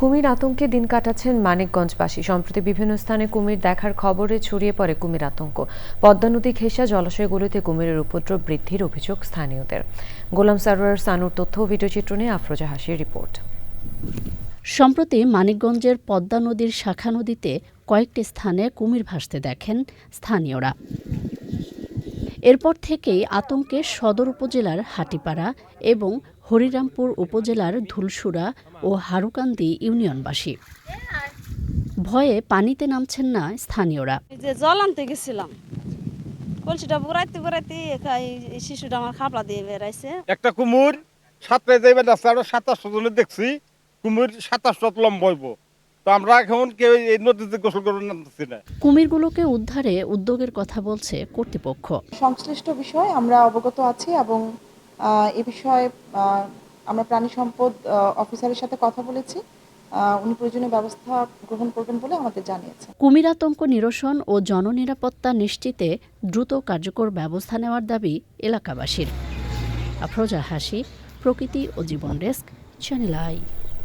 কুমির আতঙ্কে দিন কাটাচ্ছেন মানিকগঞ্জবাসী। সম্প্রতি বিভিন্ন স্থানে কুমির দেখার খবরে ছড়িয়ে পড়ে কুমির আতঙ্ক। পদ্মা নদী ঘেঁষা জলাশয়গুলিতে কুমিরের উপদ্রব বৃদ্ধির অভিযোগ স্থানীয়দের। গোলাম সারোয়ার সানুর তথ্য ভিডিওচিত্র নিয়ে আফরোজা হাসির রিপোর্ট। সম্প্রতি মানিকগঞ্জের পদ্মা নদীর শাখা নদীতে কয়েকটি স্থানে কুমির ভাসতে দেখেন স্থানীয়রা। এরপর থেকেই আতঙ্কে সদর উপজেলার হাটিপাড়া এবং হরিরামপুর উপজেলার ধুলসুরা ও হারুকান্দি ইউনিয়নবাসী। ভয়ে পানিতে নামছেন না স্থানীয়রা। যে জল আনতে গেছিলাম। কলসিটা বুড়াইতে বুড়াইতে এই শিশুটা আমার খাপলা দিয়ে বেড়াইছে। একটা কুমুর সাঁতরে যাইবে রাস্তা আমরা সাতাশশো জনে দেখছি। কুমির সাতাশশো লম্বইব তো আমরা এখন কেউ এই নদীতে গোসল করে নামতেছি না। কুমিরগুলোকে উদ্ধারে উদ্যোগের কথা বলছে কর্তৃপক্ষ। সংশ্লিষ্ট বিষয়ে আমরা অবগত আছি এবং এ বিষয়ে আমরা প্রাণী সম্পদ অফিসারের সাথে কথা বলেছি। উনি প্রয়োজনীয় ব্যবস্থা গ্রহণ করবেন বলে আমাদের জানিয়েছেন। কুমির আতঙ্ক নিরসন ও জননিরাপত্তা নিশ্চিতে দ্রুত কার্যকর ব্যবস্থা নেওয়ার দাবি এলাকাবাসীর। আফরোজা হাসি, প্রকৃতি ও জীবন ডেস্ক, চ্যানেল আই।